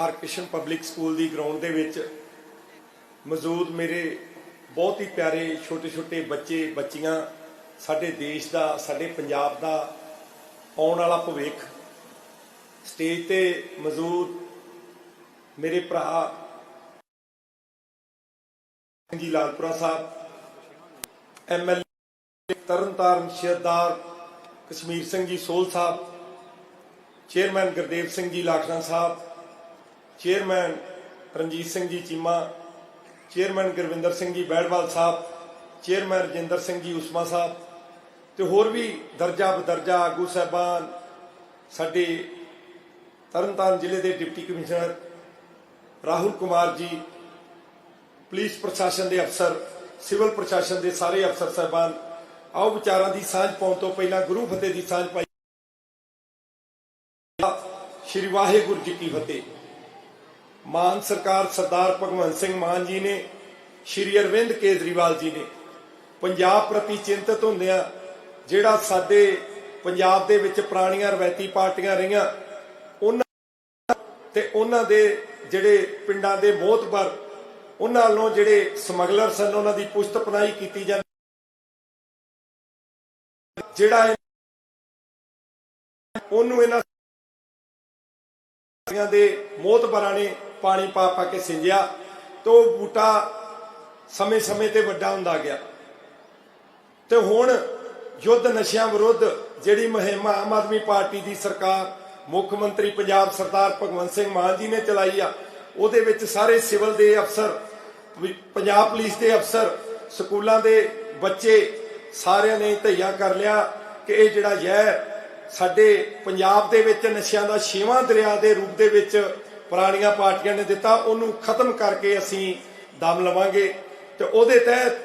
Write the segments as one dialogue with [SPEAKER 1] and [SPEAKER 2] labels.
[SPEAKER 1] Harkrishan public school ਦੀ ground ਦੇ ਵਿੱਚ ਮੌਜੂਦ ਮੇਰੇ ਬਹੁਤ ਹੀ ਪਿਆਰੇ ਛੋਟੇ-ਛੋਟੇ ਬੱਚੇ, ਬੱਚੀਆਂ, ਸਾਡੇ ਦੇਸ਼ ਦਾ, ਸਾਡੇ ਪੰਜਾਬ ਦਾ ਆਉਣ ਵਾਲਾ ਭਵਿੱਖ। ਸਟੇਜ ਤੇ ਮੌਜੂਦ ਮੇਰੇ ਭਰਾ ਜੀ ਲਾਲਪੁਰਾ ਸਾਹਿਬ ਐਮਐਲਏ ਤਰਨਤਾਰਨ ਸ਼ਹਿਰਦਾਰ ਕਸ਼ਮੀਰ ਸਿੰਘ ਜੀ ਸੋਲ ਸਾਹਿਬ ਚੇਅਰਮੈਨ ਗੁਰਦੇਵ ਸਿੰਘ ਜੀ ਲਾਖਣਾ ਸਾਹਿਬ ਚੇਅਰਮੈਨ ਰਣਜੀਤ ਸਿੰਘ ਜੀ ਚੀਮਾ, ਚੇਅਰਮੈਨ ਗੁਰਵਿੰਦਰ ਸਿੰਘ ਜੀ ਬੈੜਵਾਲ ਸਾਹਿਬ, ਚੇਅਰਮੈਨ ਰਜਿੰਦਰ ਸਿੰਘ ਜੀ ਉਸਮਾ ਸਾਹਿਬ ਤੇ ਹੋਰ ਵੀ ਦਰਜਾ ਬਦਰਜਾ ਆਗੂ ਸਾਹਿਬਾਨ ਸਾਡੇ ਤਰਨਤਾਰਨ ਜ਼ਿਲ੍ਹੇ ਦੇ deputy commissioner Rahul Kumar ji, police ਪ੍ਰਸ਼ਾਸਨ ਦੇ ਅਫਸਰ, ਸਿਵਲ ਪ੍ਰਸ਼ਾਸਨ ਦੇ ਸਾਰੇ ਅਫਸਰ ਸਾਹਿਬਾਨ, ਆਓ ਵਿਚਾਰਾਂ ਦੀ ਸਾਂਝ ਪਾਉਣ ਤੋਂ ਪਹਿਲਾਂ ਗੁਰੂ ਫਤਿਹ ਦੀ ਸਾਂਝ ਪਾਈ। ਸ਼੍ਰੀ ਵਾਹਿਗੁਰੂ ਜੀ ਕੀ ਫਤਿਹ। ਮਾਨ ਸਰਕਾਰ ਸਰਦਾਰ ਭਗਵੰਤ ਸਿੰਘ ਮਾਨ ਜੀ ਨੇ, ਸ਼੍ਰੀ ਅਰਵਿੰਦ ਕੇਜਰੀਵਾਲ ਜੀ ਨੇ ਪੰਜਾਬ ਪ੍ਰਤੀ ਚਿੰਤਤ ਹੁੰਦਿਆਂ ਜਿਹੜਾ ਸਾਡੇ ਪੰਜਾਬ ਦੇ ਵਿੱਚ ਪੁਰਾਣੀਆਂ ਰਵਾਇਤੀ ਪਾਰਟੀਆਂ ਰਹੀਆਂ, ਉਹਨਾਂ ਤੇ ਉਹਨਾਂ ਦੇ ਜਿਹੜੇ ਪਿੰਡਾਂ ਦੇ ਮੋਹਤਬਰ ਉਹਨਾਂ ਵੱਲੋਂ ਜਿਹੜੇ ਸਮਗਲਰ ਸਨ, ਉਹਨਾਂ ਦੀ ਪੁਸ਼ਤ ਪਨਾਹੀ ਕੀਤੀ ਜਾਂਦੀ ਜਿਹੜਾ ਉਹਨੂੰ ਇਹਨਾਂ ਸਾਰਿਆਂ ਦੇ ਮੋਹਤਬਰਾਂ ਨੇ ਪਾਣੀ ਪਾ ਪਾ ਕੇ ਸਿੰਜਿਆ ਤੇ ਉਹ ਬੂਟਾ ਸਮੇਂ-ਸਮੇਂ ਤੇ ਵੱਡਾ ਹੁੰਦਾ ਗਿਆ। ਤੇ ਹੁਣ ਯੁੱਧ ਨਸ਼ਿਆਂ ਵਿਰੁੱਧ ਜਿਹੜੀ ਮੁਹਿੰਮ ਆਮ ਆਦਮੀ ਪਾਰਟੀ ਦੀ ਸਰਕਾਰ, ਮੁੱਖ ਮੰਤਰੀ ਪੰਜਾਬ ਸਰਦਾਰ ਭਗਵੰਤ ਸਿੰਘ ਮਾਨ ਜੀ ਨੇ ਚਲਾਈ ਆ, ਉਹਦੇ ਵਿੱਚ ਸਾਰੇ ਸਿਵਲ ਦੇ ਅਫਸਰ ਪੰਜਾਬ ਪੁਲਿਸ ਦੇ ਅਫਸਰ, ਸਕੂਲਾਂ ਦੇ ਬੱਚੇ ਸਾਰਿਆਂ ਨੇ ਧਈਆ ਕਰ ਲਿਆ ਕਿ ਇਹ ਜਿਹੜਾ ਜ਼ਹਿਰ ਸਾਡੇ ਪੰਜਾਬ ਦੇ ਵਿੱਚ ਨਸ਼ਿਆਂ ਦਾ ਛੇਵਾਂ ਦਰਿਆ ਦੇ ਰੂਪ ਦੇ ਵਿੱਚ ਪੁਰਾਣੀਆਂ ਪਾਰਟੀਆਂ ਨੇ ਦਿੱਤਾ, ਉਹਨੂੰ ਖਤਮ ਕਰਕੇ ਅਸੀਂ ਦਮ ਲਵਾਂਗੇ। ਤੇ ਉਹਦੇ ਤਹਿਤ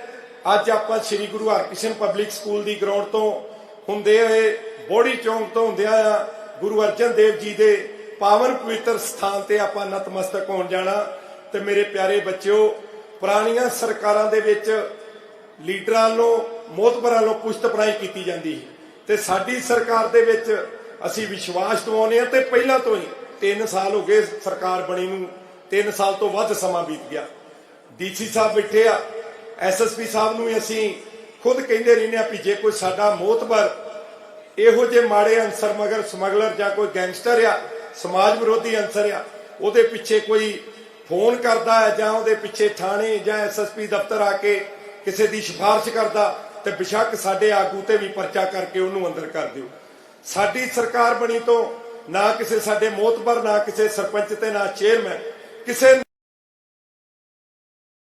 [SPEAKER 1] ਅੱਜ ਆਪਾਂ ਸ੍ਰੀ ਗੁਰੂ ਹਰਕ੍ਰਿਸ਼ਨ ਪਬਲਿਕ ਸਕੂਲ ਦੀ ਗਰਾਊਂਡ ਤੋਂ ਹੁੰਦੇ ਹੋਏ ਬੋੜੀ ਚੌਂਕ ਤੋਂ ਹੁੰਦਿਆਂ ਆ ਗੁਰੂ ਅਰਜਨ ਦੇਵ ਜੀ ਦੇ ਪਾਵਨ ਪਵਿੱਤਰ ਸਥਾਨ ਤੇ ਆਪਾਂ ਨਤਮਸਤਕ ਹੋਣ ਜਾਣਾ। ਤੇ ਮੇਰੇ ਪਿਆਰੇ ਬੱਚਿਓ, ਪੁਰਾਣੀਆਂ ਸਰਕਾਰਾਂ ਦੇ ਵਿੱਚ ਲੀਡਰਾਂ ਨੂੰ ਮੋਤਬਰਾਂ ਨੂੰ ਪੁਸ਼ਤ ਪਨਾਹੀ ਕੀਤੀ ਜਾਂਦੀ ਸੀ। ਤੇ ਸਾਡੀ ਸਰਕਾਰ ਦੇ ਵਿੱਚ ਅਸੀਂ ਵਿਸ਼ਵਾਸ ਦਿਵਾਉਂਦੇ ਹਾਂ ਤੇ ਪਹਿਲਾਂ ਤੋਂ ਹੀ 3 ਸਾਲ ਹੋ ਗਏ ਸਰਕਾਰ ਬਣੀ ਨੂੰ 3 ਸਾਲ ਤੋਂ ਵੱਧ ਸਮਾਂ ਬੀਤ ਗਿਆ। ਡੀਸੀ ਸਾਹਿਬ ਬੈਠੇ ਆ ਐਸਐਸਪੀ ਸਾਹਿਬ ਨੂੰ ਅਸੀਂ ਖੁਦ ਕਹਿੰਦੇ ਰਹਿੰਦੇ ਆ ਵੀ ਜੇ ਕੋਈ ਸਾਡਾ ਮੋਤਬਰ ਇਹੋ ਜਿਹੇ ਮਾੜੇ ਅਨਸਰ ਮਗਰ ਸਮਗਲਰ ਜਾਂ ਕੋਈ ਗੈਂਗਸਟਰ ਆ, ਸਮਾਜ ਵਿਰੋਧੀ ਅਨਸਰ ਆ, ਉਹਦੇ ਪਿੱਛੇ ਕੋਈ ਫੋਨ ਕਰਦਾ ਹੈ ਜਾਂ ਉਹਦੇ ਪਿੱਛੇ ਥਾਣੇ ਜਾਂ ਐਸਐਸਪੀ ਦਫ਼ਤਰ ਆ ਕੇ ਕਿਸੇ ਦੀ ਸਿਫਾਰਿਸ਼ ਕਰਦਾ, ਤੇ ਬਿਸ਼ੱਕ ਸਾਡੇ ਆਗੂ ਤੇ ਵੀ ਪਰਚਾ ਕਰਕੇ ਉਹਨੂੰ ਅੰਦਰ ਕਰ ਦਿਓ। ਸਾਡੀ ਸਰਕਾਰ ਬਣੀ ਤੋਂ ਨਾ ਕਿਸੇ ਸਾਡੇ ਮੋਤਬਰ, ਨਾ ਕਿਸੇ ਸਰਪੰਚ ਤੇ ਨਾ ਚੇਅਰਮੈਨ ਕਿਸੇ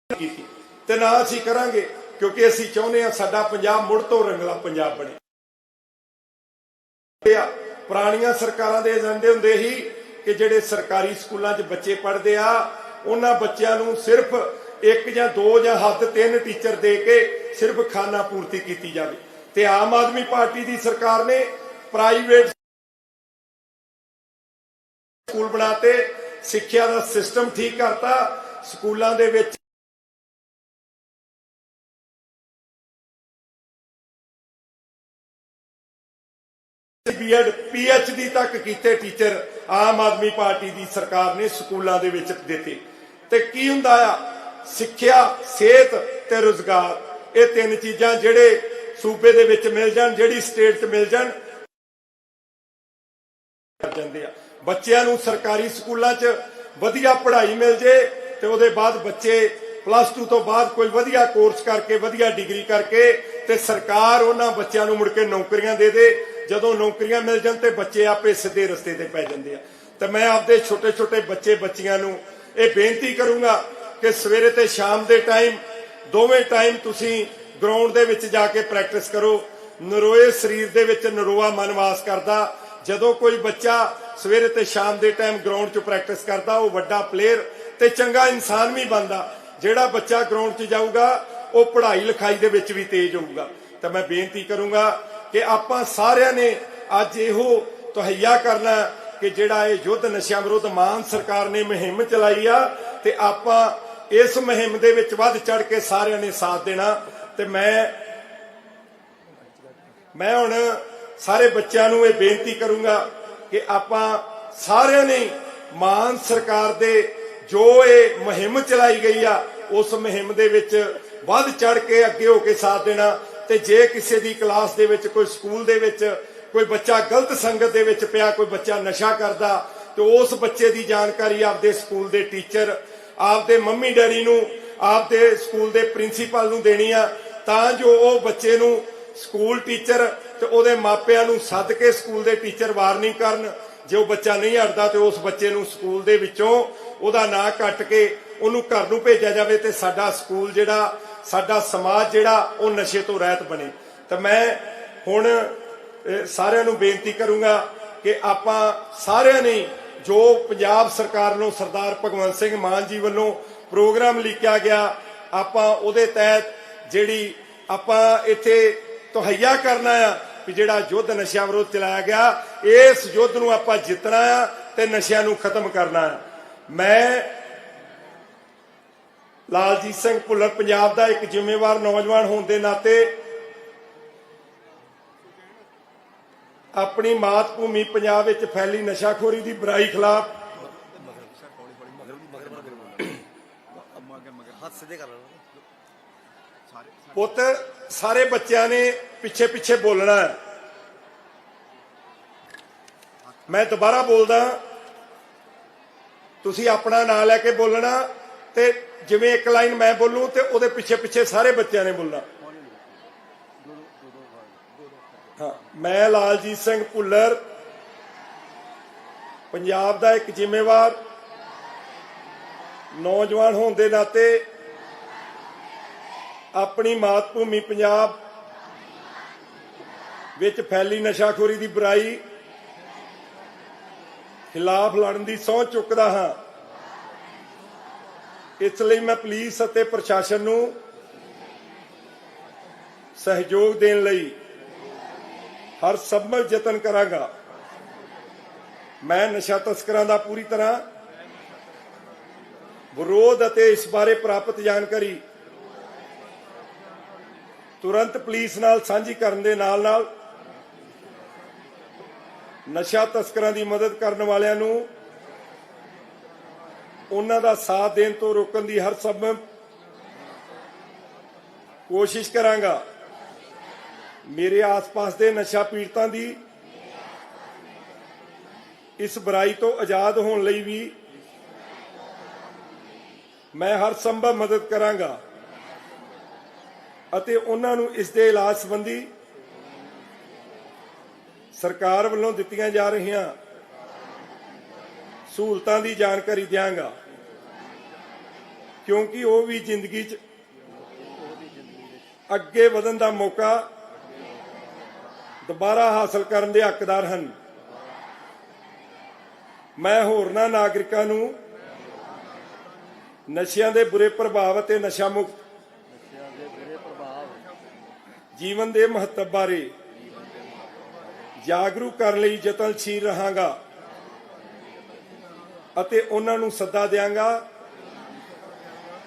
[SPEAKER 1] ਕੀਤੀ। ਤੇ ਨਾ ਅਸੀਂ ਕਰਾਂਗੇ, ਕਿਉਂਕਿ ਅਸੀਂ ਚਾਹੁੰਦੇ ਹਾਂ ਸਾਡਾ ਪੰਜਾਬ ਮੁੜ ਤੋਂ ਰੰਗਲਾ ਪੰਜਾਬ ਬਣੇ। ਪੁਰਾਣੀਆਂ ਸਰਕਾਰਾਂ ਦੇ ਏਜੰਡੇ ਹੁੰਦੇ ਸੀ ਕਿ ਜਿਹੜੇ ਸਰਕਾਰੀ ਸਕੂਲਾਂ 'ਚ ਬੱਚੇ ਪੜ੍ਹਦੇ ਆ, ਉਹਨਾਂ ਬੱਚਿਆਂ ਨੂੰ ਸਿਰਫ ਇੱਕ ਜਾਂ ਦੋ ਜਾਂ ਹੱਦ ਤਿੰਨ ਟੀਚਰ ਦੇ ਕੇ ਸਿਰਫ ਖਾਨਾ ਪੂਰਤੀ ਕੀਤੀ ਜਾਵੇ। ਤੇ ਆਮ ਆਦਮੀ ਪਾਰਟੀ ਦੀ ਸਰਕਾਰ ਨੇ ਪ੍ਰਾਈਵੇਟ ਸਕੂਲ ਬਣਾਤੇ, ਸਿੱਖਿਆ ਦਾ ਸਿਸਟਮ ਠੀਕ ਕਰਤਾ, ਸਕੂਲਾਂ ਦੇ ਵਿੱਚ ਬੀਐਡ ਪੀਐਚਡੀ ਤੱਕ ਕੀਤੇ ਟੀਚਰ ਆਮ ਆਦਮੀ ਪਾਰਟੀ ਦੀ ਸਰਕਾਰ ਨੇ ਸਕੂਲਾਂ ਦੇ ਵਿੱਚ ਦਿੱਤੇ। ਤੇ ਕੀ ਹੁੰਦਾ ਆ? ਸਿੱਖਿਆ, ਸਿਹਤ ਤੇ ਰੋਜ਼ਗਾਰ, ਇਹ ਤਿੰਨ ਚੀਜ਼ਾਂ ਜਿਹੜੇ ਸੂਬੇ ਦੇ ਵਿੱਚ ਮਿਲ ਜਾਣ, ਜਿਹੜੀ ਸਟੇਟ 'ਚ ਮਿਲ ਜਾਣ, ਕਰ ਜਾਂਦੇ ਆ। ਬੱਚਿਆਂ ਨੂੰ ਸਰਕਾਰੀ ਸਕੂਲਾਂ 'ਚ ਵਧੀਆ ਪੜ੍ਹਾਈ ਮਿਲ ਜੇ ਤੇ ਉਹਦੇ ਬਾਅਦ ਬੱਚੇ ਪਲੱਸ 2 ਤੋਂ ਬਾਅਦ ਕੋਈ ਵਧੀਆ ਕੋਰਸ ਕਰਕੇ, ਵਧੀਆ ਡਿਗਰੀ ਕਰਕੇ ਤੇ ਸਰਕਾਰ ਉਹਨਾਂ ਬੱਚਿਆਂ ਨੂੰ ਮੁੜ ਕੇ ਨੌਕਰੀਆਂ ਦੇ ਦੇ। ਜਦੋਂ ਨੌਕਰੀਆਂ ਮਿਲ ਜਾਣ ਤੇ ਬੱਚੇ ਆਪੇ ਸਿੱਧੇ ਰਸਤੇ ਤੇ ਪੈ ਜਾਂਦੇ ਆ। ਤੇ ਮੈਂ ਆਪਦੇ ਛੋਟੇ ਛੋਟੇ ਬੱਚੇ, ਬੱਚੀਆਂ ਨੂੰ ਇਹ ਬੇਨਤੀ ਕਰੂੰਗਾ ਕਿ ਸਵੇਰੇ ਤੇ ਸ਼ਾਮ ਦੇ ਟਾਈਮ ਦੋਵੇਂ ਟਾਈਮ ਤੁਸੀਂ ਗਰਾਊਂਡ ਦੇ ਵਿੱਚ ਜਾ ਕੇ ਪ੍ਰੈਕਟਿਸ ਕਰੋ। ਨਰੋਏ ਸਰੀਰ ਦੇ ਵਿੱਚ ਨਰੋਆ ਮਨ ਵਾਸ ਕਰਦਾ। ਜਦੋਂ ਕੋਈ ਬੱਚਾ ਸਵੇਰੇ ਤੇ ਸ਼ਾਮ ਦੇ ਟਾਈਮ ਗਰਾਊਂਡ 'ਚ ਪ੍ਰੈਕਟਿਸ ਕਰਦਾ, ਉਹ ਵੱਡਾ ਪਲੇਅਰ ਤੇ ਚੰਗਾ ਇਨਸਾਨ ਵੀ ਬਣਦਾ। ਜਿਹੜਾ ਬੱਚਾ ਗਰਾਊਂਡ 'ਚ ਜਾਊਗਾ, ਉਹ ਪੜ੍ਹਾਈ ਲਿਖਾਈ ਦੇ ਵਿੱਚ ਵੀ ਤੇਜ਼ ਹੋਊਗਾ। ਤਾਂ ਮੈਂ ਬੇਨਤੀ ਕਰੂੰਗਾ ਕਿ ਆਪਾਂ ਸਾਰਿਆਂ ਨੇ ਅੱਜ ਇਹੋ ਤਹਈਆ ਕਰਨਾ ਕਿ ਜਿਹੜਾ ਇਹ ਯੁੱਧ ਨਸ਼ਿਆਂ ਵਿਰੁੱਧ ਮਾਨ ਸਰਕਾਰ ਨੇ ਮੁਹਿੰਮ ਚਲਾਈ ਆ, ਤੇ ਆਪਾਂ ਇਸ ਮੁਹਿੰਮ ਦੇ ਵਿੱਚ ਵੱਧ ਚੜ ਕੇ ਸਾਰਿਆਂ ਨੇ ਸਾਥ ਦੇਣਾ। ਤੇ ਮੈਂ ਮੈਂ ਹੁਣ ਸਾਰੇ ਬੱਚਿਆਂ ਨੂੰ ਇਹ ਬੇਨਤੀ ਕਰੂੰਗਾ ਕਿ ਆਪਾਂ ਸਾਰਿਆਂ ਨੇ ਮਾਨ ਸਰਕਾਰ ਦੇ ਜੋ ਇਹ ਮੁਹਿੰਮ ਚਲਾਈ ਗਈ ਆ, ਉਸ ਮੁਹਿੰਮ ਦੇ ਵਿੱਚ ਵੱਧ ਚੜ ਕੇ ਅੱਗੇ ਹੋ ਕੇ ਸਾਥ ਦੇਣਾ ਤੇ ਜੇ ਕਿਸੇ ਦੀ ਕਲਾਸ ਦੇ ਵਿੱਚ, ਕੋਈ ਸਕੂਲ ਦੇ ਵਿੱਚ, ਕੋਈ ਬੱਚਾ ਗਲਤ ਸੰਗਤ ਦੇ ਵਿੱਚ ਪਿਆ, ਕੋਈ ਬੱਚਾ ਨਸ਼ਾ ਕਰਦਾ, ਤੇ ਉਸ ਬੱਚੇ ਦੀ ਜਾਣਕਾਰੀ ਆਪਦੇ ਸਕੂਲ ਦੇ ਟੀਚਰ, ਆਪਦੇ ਮੰਮੀ ਡੈਡੀ ਨੂੰ, ਆਪਦੇ ਸਕੂਲ ਦੇ ਪ੍ਰਿੰਸੀਪਲ ਨੂੰ ਦੇਣੀ ਆ, ਤਾਂ ਜੋ ਉਹ ਬੱਚੇ ਨੂੰ ਸਕੂਲ ਟੀਚਰ ਤੇ ਉਹਦੇ ਮਾਪਿਆਂ ਨੂੰ ਸੱਦ ਕੇ ਸਕੂਲ ਦੇ ਟੀਚਰ ਵਾਰਨਿੰਗ ਕਰਨ, ਜੇ ਉਹ ਬੱਚਾ ਨਹੀਂ ਹਟਦਾ ਤੇ ਉਸ ਬੱਚੇ ਨੂੰ ਸਕੂਲ ਦੇ ਵਿੱਚੋਂ ਉਹਦਾ ਨਾਂ ਕੱਟ ਕੇ ਉਹਨੂੰ ਘਰ ਨੂੰ ਭੇਜਿਆ ਜਾਵੇ ਤੇ ਸਾਡਾ ਸਕੂਲ ਜਿਹੜਾ, ਸਾਡਾ ਸਮਾਜ ਜਿਹੜਾ, ਉਹ ਨਸ਼ੇ ਤੋਂ ਰਹਿਤ ਬਣੇ। ਤਾਂ ਮੈਂ ਹੁਣ ਸਾਰਿਆਂ ਨੂੰ ਬੇਨਤੀ ਕਰੂੰਗਾ ਕਿ ਆਪਾਂ ਸਾਰਿਆਂ ਨੇ ਜੋ ਪੰਜਾਬ ਸਰਕਾਰ ਨੂੰ ਸਰਦਾਰ ਭਗਵੰਤ ਸਿੰਘ ਮਾਨ ਜੀ ਵੱਲੋਂ ਪ੍ਰੋਗਰਾਮ ਲਿਖਿਆ ਗਿਆ, ਆਪਾਂ ਉਹਦੇ ਤਹਿਤ ਜਿਹੜੀ ਆਪਾਂ ਇੱਥੇ ਤਹਈਆ ਕਰਨਾ ਆ ਵੀ ਜਿਹੜਾ ਯੁੱਧ ਨਸ਼ਿਆਂ ਵਿਰੁੱਧ ਚਲਾਇਆ ਗਿਆ ਇਸ ਯੁੱਧ ਨੂੰ ਆਪਾਂ ਜਿੱਤਣਾ ਆ ਤੇ ਨਸ਼ਿਆਂ ਨੂੰ ਖਤਮ ਕਰਨਾ ਆ ਮੈਂ ਲਾਲਜੀਤ ਸਿੰਘ ਭੁੱਲਰ ਪੰਜਾਬ ਦਾ ਇੱਕ ਜ਼ਿੰਮੇਵਾਰ ਨੌਜਵਾਨ ਹੋਣ ਦੇ ਨਾਤੇ ਆਪਣੀ ਮਾਤ ਭੂਮੀ ਪੰਜਾਬ ਵਿੱਚ ਫੈਲੀ ਨਸ਼ਾਖੋਰੀ ਦੀ ਬੁਰਾਈ ਖਿਲਾਫ
[SPEAKER 2] ਹੱਥ ਸਿੱਧੇ ਕਰ ਲੈਣਾ
[SPEAKER 1] ਪੁੱਤ, ਸਾਰੇ ਬੱਚਿਆਂ ਨੇ ਪਿੱਛੇ ਪਿੱਛੇ ਬੋਲਣਾ ਹੈ। ਮੈਂ ਦੁਬਾਰਾ ਬੋਲਦਾ ਤੁਸੀਂ ਆਪਣਾ ਨਾਂ ਲੈ ਕੇ ਬੋਲਣਾ ਤੇ ਜਿਵੇਂ ਇੱਕ ਲਾਈਨ ਮੈਂ ਬੋਲੂੰ ਤੇ ਉਹਦੇ ਪਿੱਛੇ ਪਿੱਛੇ ਸਾਰੇ ਬੱਚਿਆਂ ਨੇ ਬੋਲਣਾ। ਹਾਂ, ਮੈਂ ਲਾਲਜੀਤ ਸਿੰਘ ਭੁੱਲਰ, ਪੰਜਾਬ ਦਾ ਇੱਕ ਜ਼ਿੰਮੇਵਾਰ, ਨੌਜਵਾਨ ਹੋਣ ਦੇ ਨਾਤੇ ਆਪਣੀ ਮਾਤ ਭੂਮੀ ਪੰਜਾਬ ਵਿੱਚ ਫੈਲੀ ਨਸ਼ਾਖੋਰੀ ਦੀ ਬੁਰਾਈ ਖਿਲਾਫ ਲੜਨ ਦੀ ਸਹੁੰ ਚੁੱਕਦਾ ਹਾਂ। ਇਸ ਲਈ ਮੈਂ ਪੁਲਿਸ ਅਤੇ ਪ੍ਰਸ਼ਾਸਨ ਨੂੰ ਸਹਿਯੋਗ ਦੇਣ ਲਈ ਹਰ ਸੰਭਵ ਯਤਨ ਕਰਾਂਗਾ। ਮੈਂ ਨਸ਼ਾ ਤਸਕਰਾਂ ਦਾ ਪੂਰੀ ਤਰ੍ਹਾਂ ਵਿਰੋਧ ਅਤੇ ਇਸ ਬਾਰੇ ਪ੍ਰਾਪਤ ਜਾਣਕਾਰੀ ਤੁਰੰਤ ਪੁਲਿਸ ਨਾਲ ਸਾਂਝੀ ਕਰਨ ਦੇ ਨਾਲ ਨਾਲ ਨਸ਼ਾ ਤਸਕਰਾਂ ਦੀ ਮਦਦ ਕਰਨ ਵਾਲਿਆਂ ਨੂੰ ਉਹਨਾਂ ਦਾ ਸਾਥ ਦੇਣ ਤੋਂ ਰੋਕਣ ਦੀ ਹਰ ਸੰਭਵ ਕੋਸ਼ਿਸ਼ ਕਰਾਂਗਾ। ਮੇਰੇ ਆਸ-ਪਾਸ ਦੇ ਨਸ਼ਾ ਪੀੜਤਾਂ ਦੀ ਇਸ ਬੁਰਾਈ ਤੋਂ ਆਜ਼ਾਦ ਹੋਣ ਲਈ ਵੀ ਮੈਂ ਹਰ ਸੰਭਵ ਮਦਦ ਕਰਾਂਗਾ। ਅਤੇ ਉਹਨਾਂ ਨੂੰ ਇਸ ਦੇ ਇਲਾਜ ਸੰਬੰਧੀ ਸਰਕਾਰ ਵੱਲੋਂ ਦਿੱਤੀਆਂ ਜਾ ਰਹੀਆਂ ਸਹੂਲਤਾਂ ਦੀ ਜਾਣਕਾਰੀ ਦਿਆਂਗਾ। ਕਿਉਂਕਿ ਉਹ ਵੀ ਜ਼ਿੰਦਗੀ 'ਚ ਅੱਗੇ ਵਧਣ ਦਾ ਮੌਕਾ ਦੁਬਾਰਾ ਹਾਸਲ ਕਰਨ ਦੇ ਹੱਕਦਾਰ ਹਨ। ਮੈਂ ਹੋਰਨਾਂ ਨਾਗਰਿਕਾਂ ਨੂੰ ਨਸ਼ਿਆਂ ਦੇ ਬੁਰੇ ਪ੍ਰਭਾਵ ਅਤੇ ਨਸ਼ਾ ਮੁਕਤ ਜੀਵਨ ਦੇ ਮਹੱਤਵ ਬਾਰੇ ਜਾਗਰੂਕ ਕਰਨ ਲਈ ਯਤਨਸ਼ੀਲ ਰਹਾਂਗਾ ਅਤੇ ਉਹਨਾਂ ਨੂੰ ਸੱਦਾ ਦਿਆਂਗਾ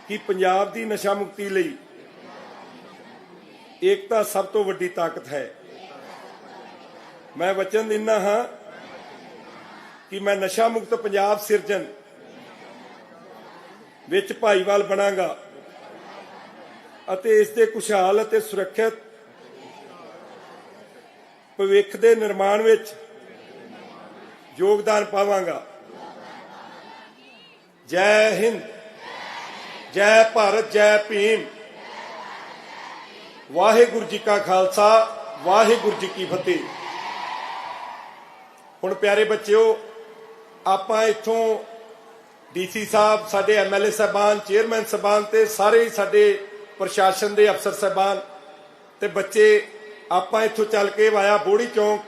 [SPEAKER 1] ਕਿ ਪੰਜਾਬ ਦੀ ਨਸ਼ਾ ਮੁਕਤੀ ਲਈ ਏਕਤਾ ਸਭ ਤੋਂ ਵੱਡੀ ਤਾਕਤ ਹੈ। ਮੈਂ ਵਚਨ ਦਿੰਦਾ ਹਾਂ ਕਿ ਮੈਂ ਨਸ਼ਾ ਮੁਕਤ ਪੰਜਾਬ ਸਿਰਜਣ ਵਿੱਚ ਭਾਈਵਾਲ ਬਣਾਂਗਾ ਅਤੇ ਇਸ ਦੇ ਖੁਸ਼ਹਾਲ ਅਤੇ ਸੁਰੱਖਿਅਤ ਭਵਿੱਖ ਦੇ ਨਿਰਮਾਣ ਵਿੱਚ ਯੋਗਦਾਨ ਪਾਵਾਂਗਾ। ਜੈ ਹਿੰਦ, ਜੈ ਭਾਰਤ, ਜੈ ਭੀਮ। ਵਾਹਿਗੁਰੂ ਜੀ ਕਾ ਖਾਲਸਾ, ਵਾਹਿਗੁਰੂ ਜੀ ਕੀ ਫਤਿਹ। ਹੁਣ ਪਿਆਰੇ ਬੱਚਿਓ, ਆਪਾਂ ਇੱਥੋਂ ਡੀਸੀ ਸਾਹਿਬ, ਸਾਡੇ ਐਮਐਲਏ ਸਾਹਿਬਾਨ, ਚੇਅਰਮੈਨ ਸਾਹਿਬਾਨ ਤੇ ਸਾਰੇ ਸਾਡੇ ਪ੍ਰਸ਼ਾਸਨ ਦੇ ਅਫਸਰ ਸਾਹਿਬਾਨ ਤੇ ਬੱਚੇ ਆਪਾਂ ਇੱਥੋਂ ਚੱਲ ਕੇ ਵਾਇਆ ਬੋੜੀ ਚੌਂਕ,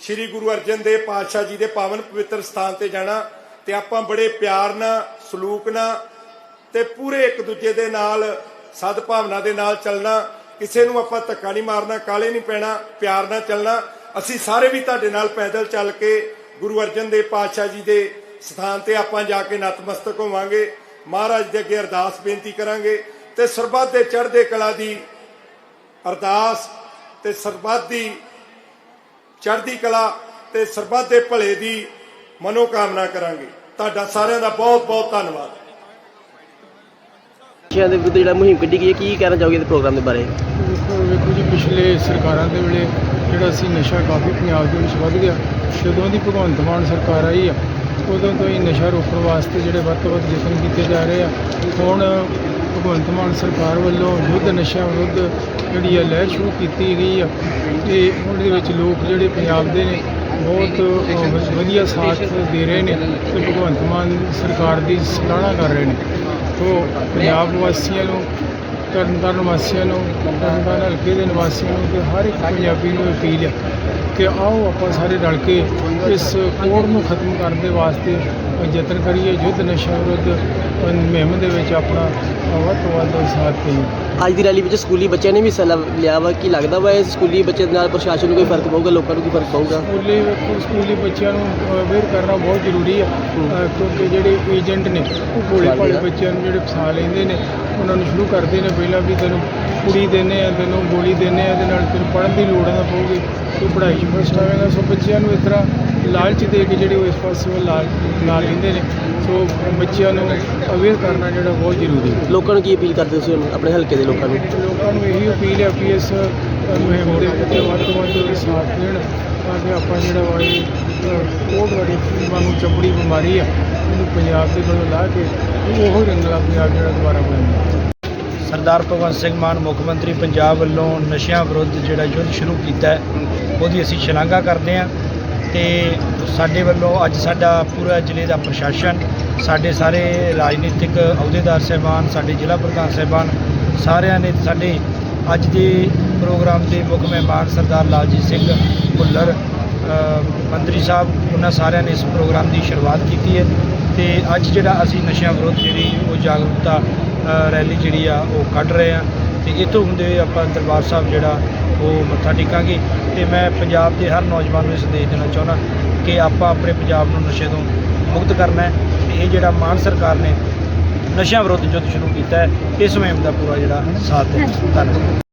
[SPEAKER 1] ਸ੍ਰੀ ਗੁਰੂ ਅਰਜਨ ਦੇਵ ਪਾਤਸ਼ਾਹ ਜੀ ਦੇ ਪਾਵਨ ਪਵਿੱਤਰ ਸਥਾਨ ਤੇ ਜਾਣਾ ਤੇ ਆਪਾਂ ਬੜੇ ਪਿਆਰ ਨਾਲ, ਸਲੂਕ ਨਾਲ ਤੇ ਪੂਰੇ ਇੱਕ ਦੂਜੇ ਦੇ ਨਾਲ, ਸਦਭਾਵਨਾ ਦੇ ਨਾਲ ਚੱਲਣਾ। ਕਿਸੇ ਨੂੰ ਆਪਾਂ ਧੱਕਾ ਨਹੀਂ ਮਾਰਨਾ, ਕਾਲੇ ਨਹੀਂ ਪੈਣਾ, ਪਿਆਰ ਨਾਲ ਚੱਲਣਾ। ਅਸੀਂ ਸਾਰੇ ਵੀ ਤੁਹਾਡੇ ਨਾਲ ਪੈਦਲ ਚੱਲ ਕੇ ਗੁਰੂ ਅਰਜਨ ਦੇਵ ਪਾਤਸ਼ਾਹ ਜੀ ਦੇ ਸਥਾਨ ਤੇ ਆਪਾਂ ਜਾ ਕੇ ਨਤਮਸਤਕ ਹੋਵਾਂਗੇ। ਮਹਾਰਾਜ ਦੇ ਅੱਗੇ ਅਰਦਾਸ ਬੇਨਤੀ ਕਰਾਂਗੇ ਤੇ ਸਰਬੱਤ ਦੇ ਚੜ੍ਹਦੇ ਕਲਾ ਦੀ ਅਰਦਾਸ ਤੇ ਸਰਬੱਤ ਦੀ ਚੜ੍ਹਦੀ ਕਲਾ ਤੇ ਸਰਬੱਤ ਦੇ ਭਲੇ ਦੀ ਮਨੋਕਾਮਨਾ ਕਰਾਂਗੇ। ਤੁਹਾਡਾ ਸਾਰਿਆਂ ਦਾ ਬਹੁਤ ਬਹੁਤ ਧੰਨਵਾਦ।
[SPEAKER 3] ਨਸ਼ਿਆਂ ਦੇ ਵਿਰੁੱਧ ਜਿਹੜਾ ਮੁਹਿੰਮ ਕੱਢੀ ਗਈ ਹੈ ਕੀ ਕਹਿਣਾ ਚਾਹੋਗੇ ਇਸ ਪ੍ਰੋਗਰਾਮ ਦੇ ਬਾਰੇ?
[SPEAKER 4] ਦੇਖੋ ਵੇਖੋ ਜੀ ਪਿਛਲੇ ਸਰਕਾਰਾਂ ਦੇ ਵੇਲੇ ਜਿਹੜਾ ਸੀ ਨਸ਼ਾ ਕਾਫੀ ਪੰਜਾਬ ਦੇ ਵਿੱਚ ਵੱਧ ਗਿਆ। ਜਦੋਂ ਦੀ ਭਗਵੰਤ ਮਾਨ ਸਰਕਾਰ ਆਈ ਆ ਉਦੋਂ ਤੋਂ ਹੀ ਨਸ਼ਾ ਰੋਕਣ ਵਾਸਤੇ ਜਿਹੜੇ ਵੱਧ ਤੋਂ ਵੱਧ ਯਤਨ ਕੀਤੇ ਜਾ ਰਹੇ ਆ। ਹੁਣ ਭਗਵੰਤ ਮਾਨ ਸਰਕਾਰ ਵੱਲੋਂ ਯੁੱਧ ਨਸ਼ਿਆਂ ਵਿਰੁੱਧ ਜਿਹੜੀ ਆ ਲਹਿਰ ਸ਼ੁਰੂ ਕੀਤੀ ਗਈ ਆ। ਤੇ ਉਹਦੇ ਵਿੱਚ ਲੋਕ ਜਿਹੜੇ ਪੰਜਾਬ ਦੇ ਨੇ, ਬਹੁਤ ਵਧੀਆ ਸਾਥ ਦੇ ਰਹੇ ਨੇ ਤੇ ਭਗਵੰਤ ਮਾਨ ਸਰਕਾਰ ਦੀ ਸਰਾਹਨਾ ਕਰ ਰਹੇ ਨੇ। ਤੋ ਪੰਜਾਬ ਵਾਸੀਆਂ ਨੂੰ ਤਰਨਤਾਰਨ ਵਾਸੀਆਂ ਨੂੰ ਤਰਨਤਾਰਨ ਹਲਕੇ ਦੇ ਨਿਵਾਸੀਆਂ ਨੂੰ ਤੇ ਹਰ ਇੱਕ ਪੰਜਾਬੀ ਨੂੰ ਅਪੀਲ ਹੈ ਕਿ ਆਓ ਆਪਾਂ ਸਾਰੇ ਰਲ ਕੇ ਇਸ ਕੋੜ ਨੂੰ ਖਤਮ ਕਰਨ ਦੇ ਵਾਸਤੇ ਯਤਨ ਕਰੀਏ ਯੁੱਧ ਨਸ਼ਾ ਵਿਰੁੱਧ ਮੁਹਿੰਮ ਦੇ ਵਿੱਚ ਆਪਣਾ ਵੱਧ ਤੋਂ ਵੱਧ ਸਾਥ ਦੇਈਏ
[SPEAKER 3] ਅੱਜ ਦੀ ਰੈਲੀ ਵਿੱਚ ਸਕੂਲੀ ਬੱਚਿਆਂ ਨੇ ਵੀ ਹਿੱਸਾ ਲ- ਲਿਆ ਵਾ। ਕੀ ਲੱਗਦਾ ਵਾ ਇਸ ਸਕੂਲੀ ਬੱਚੇ ਦੇ ਨਾਲ ਪ੍ਰਸ਼ਾਸਨ ਨੂੰ ਕੋਈ ਫ਼ਰਕ ਪਊਗਾ ਲੋਕਾਂ ਨੂੰ ਕੀ ਫ਼ਰਕ ਪਊਗਾ?
[SPEAKER 4] ਸਕੂਲੀ ਵੇਖੋ ਸਕੂਲੀ ਬੱਚਿਆਂ ਨੂੰ ਅਵੇਅਰ ਕਰਨਾ ਬਹੁਤ ਜ਼ਰੂਰੀ ਆ ਅ, ਕਿਉਂਕਿ ਜਿਹੜੇ ਏਜੰਟ ਨੇ ਉਹ ਭੋਲੇ ਭਾਲੇ ਬੱਚਿਆਂ ਨੂੰ ਜਿਹੜੇ ਫਸਾ ਲੈਂਦੇ ਨੇ ਉਹਨਾਂ ਨੂੰ ਸ਼ੁਰੂ ਕਰਦੇ ਨੇ ਪਹਿਲਾਂ ਵੀ ਤੈਨੂੰ ਕੁੜੀ ਦਿੰਦੇ ਆ ਤੈਨੂੰ ਗੋਲੀ ਦਿੰਦੇ ਆ ਇਹਦੇ ਨਾਲ ਤੈਨੂੰ ਪੜ੍ਹਨ ਦੀ ਲੋੜ ਨਾ ਪਊਗੀ ਤੂੰ ਪੜ੍ਹਾਈ 'ਚ ਫਸਟ ਆਵੇਂਗਾ। ਸੋ ਬੱਚਿਆਂ ਨੂੰ ਇਸ ਤਰ੍ਹਾਂ ਲਾਲਚ ਦੇ ਕੇ ਜਿਹੜੇ ਉਹ ਇਸ ਪਾਸੇ ਉਹ ਲਾ ਲਾ ਲੈਂਦੇ ਨੇ। ਸੋ ਬੱਚਿਆਂ ਨੂੰ ਅਵੇਅਰ ਕਰਨਾ ਜਿਹੜਾ ਬਹੁਤ ਜ਼ਰੂਰੀ ਹੈ।
[SPEAKER 3] ਲੋਕਾਂ ਨੂੰ ਕੀ ਅਪੀਲ ਕਰਦੇ ਤੁਸੀਂ ਆਪਣੇ ਹਲਕੇ ਦੇ ਲੋਕਾਂ ਨੂੰ?
[SPEAKER 4] ਲੋਕਾਂ ਨੂੰ ਇਹੀ ਅਪੀਲ ਹੈ ਕਿ ਇਸ ਮੁਹਿੰਮ ਦੇ ਵਿੱਚ ਵੱਧ ਤੋਂ ਵੱਧ ਸਾਥ ਦੇਣ ਤਾਂ ਕਿ ਆਪਾਂ ਜਿਹੜਾ ਵਾ ਇਹ ਕੋਟ ਵਾਲੀ ਵਾਂਗੂ ਚੰਬੜੀ ਬਿਮਾਰੀ ਆ ਇਹਨੂੰ ਪੰਜਾਬ ਦੇ ਕੋਲੋਂ ਲਾ ਕੇ ਉਹ ਰੰਗਲਾ ਪੰਜਾਬ ਜਿਹੜਾ ਦੁਬਾਰਾ ਬਣਾਉਣਾ
[SPEAKER 5] ਸਰਦਾਰ ਭਗਵੰਤ ਸਿੰਘ ਮਾਨ ਮੁੱਖ ਮੰਤਰੀ ਪੰਜਾਬ ਵੱਲੋਂ ਨਸ਼ਿਆਂ ਵਿਰੁੱਧ ਜਿਹੜਾ ਯੁੱਧ ਸ਼ੁਰੂ ਕੀਤਾ ਹੈ ਉਹਦੀ ਅਸੀਂ ਸ਼ਲਾਘਾ ਕਰਦੇ ਹਾਂ। ਤੇ ਸਾਡੇ ਵੱਲੋਂ ਅੱਜ ਸਾਡਾ ਪੂਰਾ ਜ਼ਿਲ੍ਹੇ ਦਾ ਪ੍ਰਸ਼ਾਸਨ, ਸਾਡੇ ਸਾਰੇ ਰਾਜਨੀਤਿਕ ਅਹੁਦੇਦਾਰ ਸਹਿਬਾਨ, ਸਾਡੇ ਜ਼ਿਲ੍ਹਾ ਪ੍ਰਧਾਨ ਸਹਿਬਾਨ ਸਾਰਿਆਂ ਨੇ ਸਾਡੇ ਅੱਜ ਦੇ ਪ੍ਰੋਗਰਾਮ ਦੇ ਮੁੱਖ ਮਹਿਮਾਨ ਸਰਦਾਰ ਲਾਲਜੀਤ ਸਿੰਘ ਭੁੱਲਰ ਮੰਤਰੀ ਸਾਹਿਬ, ਉਹਨਾਂ ਸਾਰਿਆਂ ਨੇ ਇਸ ਪ੍ਰੋਗਰਾਮ ਦੀ ਸ਼ੁਰੂਆਤ ਕੀਤੀ ਹੈ ਤੇ ਅੱਜ ਜਿਹੜਾ ਅਸੀਂ ਨਸ਼ਿਆਂ ਵਿਰੁੱਧ ਜਿਹੜੀ ਉਹ ਜਾਗਰੂਕਤਾ ਰੈਲੀ ਜਿਹੜੀ ਆ ਉਹ ਕੱਢ ਰਹੇ ਆ ਤੇ ਇੱਥੋਂ ਹੁੰਦੇ ਹੋਏ ਆਪਾਂ ਦਰਬਾਰ ਸਾਹਿਬ ਜਿਹੜਾ ਉਹ ਮੱਥਾ ਟੇਕਾਂਗੇ ਤੇ ਮੈਂ ਪੰਜਾਬ ਦੇ ਹਰ ਨੌਜਵਾਨ ਨੂੰ ਇਹ ਸੰਦੇਸ਼ ਦੇਣਾ ਚਾਹੁੰਦਾ ਕਿ ਆਪਾਂ ਆਪਣੇ ਪੰਜਾਬ ਨੂੰ ਨਸ਼ੇ ਤੋਂ ਮੁਕਤ ਕਰਨਾ ਹੈ ਤੇ ਇਹ ਜਿਹੜਾ ਮਾਨ ਸਰਕਾਰ ਨੇ ਨਸ਼ਿਆਂ ਵਿਰੁੱਧ ਯੁੱਧ ਸ਼ੁਰੂ ਕੀਤਾ ਹੈ ਇਸ ਮੁਹਿੰਮ ਦਾ ਪੂਰਾ ਜਿਹੜਾ ਸਾਥ ਦੇ ਧੰਨਵਾਦ।